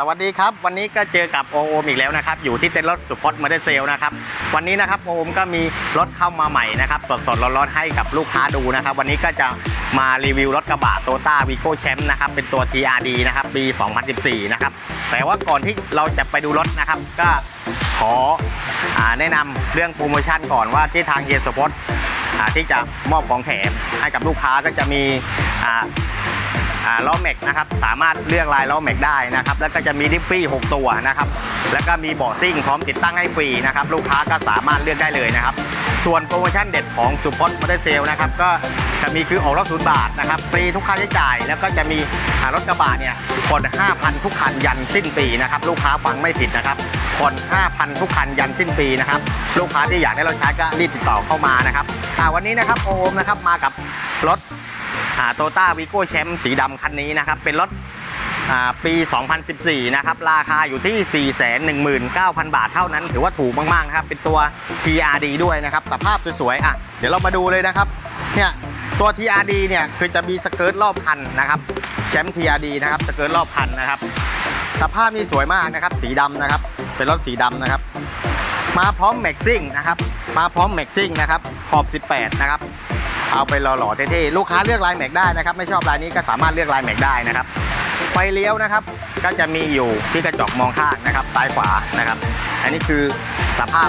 สวัสดีครับ วันนี้ก็เจอกับโอโอมอีกแล้วนะครับ อยู่ที่เต็นท์รถสุพจน์มาได้เซลนะครับ วันนี้นะครับโอโอมก็มีรถเข้ามาใหม่นะครับ สดๆร้อนๆให้กับลูกค้าดูนะครับ วันนี้ก็จะมารีวิวรถกระบะโตต้าวีโก้แชมป์นะครับ เป็นตัว TRD นะครับ ปี 2014 นะครับ แต่ว่าก่อนที่เราจะไปดูรถนะครับ ก็ขออแนะนำเรื่องโปรโมชั่นก่อนว่าที่ทางเฮียสุพจน์ที่จะมอบของแถมให้กับลูกค้าก็จะมีอ่า ล้อแม็กนะครับสามารถเลือกลายล้อแม็กได้นะครับแล้วก็จะมีดิฟฟี่ 6 ตัวนะครับแล้วก็มีเบาะซิ่งพร้อมติดตั้งให้ฟรีนะครับลูกค้าก็สามารถเลือกได้เลยนะครับส่วนโปรโมชั่นเด็ดของสุพจน์มอเตอร์เซลนะครับก็จะมีคือออกรถศูนย์บาทนะครับฟรีทุกค่าใช้จ่าย แล้วก็จะมีรถกระบะเนี่ยผ่อน5,000 ทุกคันยันสิ้นปีนะครับลูกค้าฟังไม่ผิดนะครับผ่อน5,000 ทุกคันยันสิ้นปีนะครับลูกค้าที่อยากได้รถใช้ก็รีบติดต่อเข้ามานะครับอ่วันนี้นะครับโอมนะครับมากับรถ โตต้าวีโก้แชมป์สีดำคันนี้นะครับ เป็นรถอ่าปี 2014 นะครับ ราคาอยู่ที่ 419,000 บาทเท่านั้น ถือว่าถูกมาก ๆ นะครับ เป็นตัว TRD ด้วยนะครับ สภาพสวย ๆ อะ เดี๋ยวเรามาดูเลยนะครับ เนี่ย ตัว TRD เนี่ย คือจะมีสเกิร์ตรอบคันนะครับ แชมป์ TRD นะครับ สเกิร์ตรอบคันนะครับ สภาพนี่สวยมากนะครับ สีดำนะครับ เป็นรถสีดำนะครับ มาพร้อมแม็กซิ่งนะครับ มาพร้อมแม็กซิ่งนะครับ ขอบ 18 นะครับ เอาไปหล่อๆเท่ๆลูกค้าเลือกลายแม็กได้นะครับ ไม่ชอบลายนี้ก็สามารถเลือกลายแม็กได้นะครับไฟเลี้ยวนะครับ ก็จะมีอยู่ที่กระจกมองข้างนะครับซ้ายขวานะครับ อันนี้คือสภาพ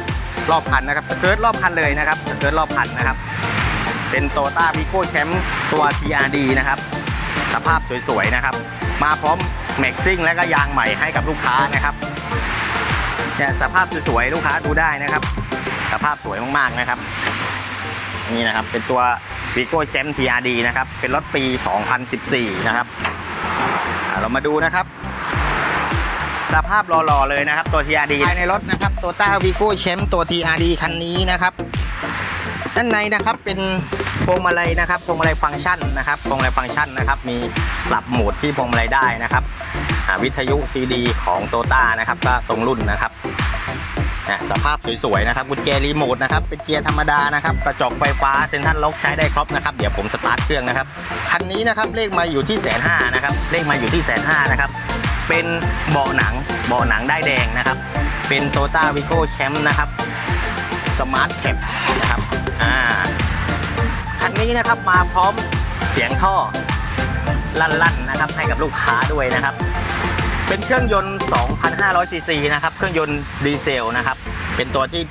รอบคันนะครับสเกิร์ตรอบคันเลยนะครับสเกิร์ตรอบคันนะครับ เป็นโตต้าวีโก้แชมป์ตัว TRD นะครับ สภาพสวยๆนะครับ มาพร้อมแม็กซิ่งและก็ยางใหม่ให้กับลูกค้านะครับเนี่ยสภาพสวยๆลูกค้าดูได้นะครับ สภาพสวยมากๆนะครับ นี่นะครับเป็นตัว v i g o c h a m p TRD นะครับ เป็นรถปี 2014 นะครับ เรามาดูนะครับ สภาพหล่อๆเลยนะครับ ตัว TRD ภายในรถนะครับตัวต้า v i g o c h a m p ตัว TRD คันนี้นะครับ ด้านในนะครับเป็นพวงมาลัยนะครับพวงมาลัยฟังก์ชันนะครับพวงมาลัยฟังก์ชันนะครับ มีปรับโหมดที่พวงมาลัยได้นะครับวิทยุ CD ของโตต้านะครับ ก็ตรงรุ่นนะครับ สภาพสวยๆนะครับกุญแจรีโมทนะครับเป็นเกียร์ธรรมดานะครับกระจกไฟฟ้าเซ็นทรัลล็อกใช้ได้ครบนะครับเดี๋ยวผมสตาร์ทเครื่องนะครับคันนี้นะครับเลขมาอยู่ที่แสนห้านะครับเลขมาอยู่ที่แสนห้านะครับเป็นเบาะหนังเบาะหนังได้แดงนะครับ เป็นโตต้าวิโก้แชมป์นะครับสมาร์ทแคปนะครับอ่าคันนี้นะครับมาพร้อมเสียงท่อลั่นๆนะครับให้กับลูกค้าด้วยนะครับ เป็นเครื่องยนต์ 2,500 ซีซีนะครับ เครื่องยนต์ดีเซลนะครับ เป็นตัวที่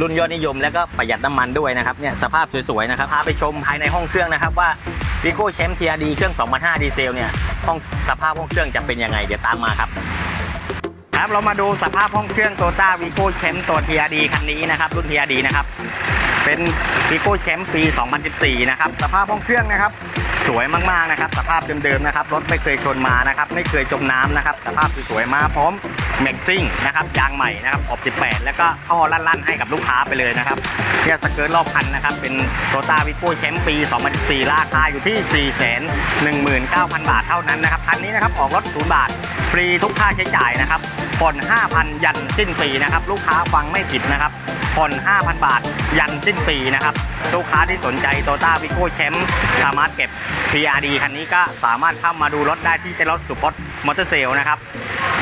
รุ่นยอดนิยมแล้วก็ประหยัดน้ำมันด้วยนะครับเนี่ยสภาพสวยๆนะครับพาไปชมภายในห้องเครื่องนะครับว่า v i g o c h a m p TRD เครื่อง 2,500 ดีเซลเนี่ยห้องสภาพห้องเครื่องจะเป็นยังไง เดี๋ยวตามมาครับครับเรามาดูสภาพห้องเครื่อง t o ต้าวีโก้แชมป์ตัว TRD คันนี้นะครับ รุ่น TRD นะครับ เป็นวีโก้แชมป์ปี 2014 นะครับ สภาพห้องเครื่องนะครับ สวยมากๆนะครับ สภาพเดิมๆนะครับ รถไม่เคยชนมานะครับ ไม่เคยจมน้ำนะครับ สภาพสวยๆมาพร้อมแม็กซิ่งนะครับยางใหม่นะครับออบ18 แล้วก็ท่อลั่นๆให้กับลูกค้าไปเลยนะครับเนี่ยสเกิร์ตรอบคันนะครับ เป็นโตต้าวิโก้แชมป์ปี 2014 ราคาอยู่ที่ 419,000 บาทเท่านั้นนะครับคันนี้นะครับออกรถ 0 บาท รีทุกค่าใช้จ่ายนะครับผ่อน 5,000 ยันสิ้นปีนะครับ ลูกค้าฟังไม่ผิดนะครับผ่อน 5,000 บาท ยันสิ้นปีนะครับ ลูกค้าที่สนใจโตต้าวิโก้แชมป์สามารถเก็บ PRD คันนี้ก็สามารถเข้ามาดูรถได้ที่เต็นท์รถสุพจน์มอเตอร์เซลนะครับ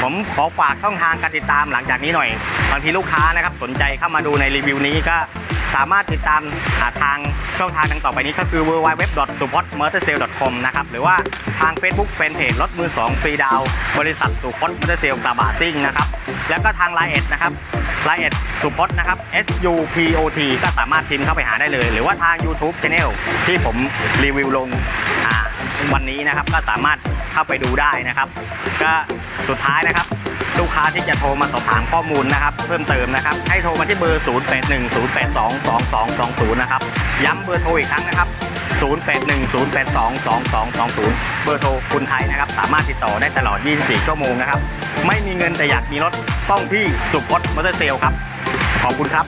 ผมขอฝากช่องทางการติดตามหลังจากนี้หน่อย บางทีลูกค้านะครับสนใจเข้ามาดูในรีวิวนี้ก็ สามารถติดตามหาทางช่องทางดังต่อไปนี้ก็คือ www.supportmotorsale.com นะครับหรือว่าทาง Facebook Fanpage รถมือ2ฟรีดาวน์บริษัทสุพจน์มอเตอร์เซลกระบะซิ่งนะครับแล้วก็ทางไลน์เอ็ดนะครับไลน์เอ็ดสุพจน์นะครับ S U P O T ก็สามารถพิมพ์เข้าไปหาได้เลย หรือว่าทาง YouTube Channel ที่ผมรีวิวลงวันนี้นะครับก็สามารถเข้าไปดูได้นะครับ ก็สุดท้ายนะครับ ลูกค้าที่จะโทรมาสอบถามข้อมูลนะครับ เพิ่มเติมนะครับ ให้โทรมาที่เบอร์ 0810822220 นะครับ ย้ำเบอร์โทรอีกครั้งนะครับ 0810822220 เบอร์โทรคุณไทยนะครับ สามารถติดต่อได้ตลอด 24 ชั่วโมงนะครับ ไม่มีเงินแต่อยากมีรถต้องที่สุพจน์มอเตอร์เซลครับ ขอบคุณครับ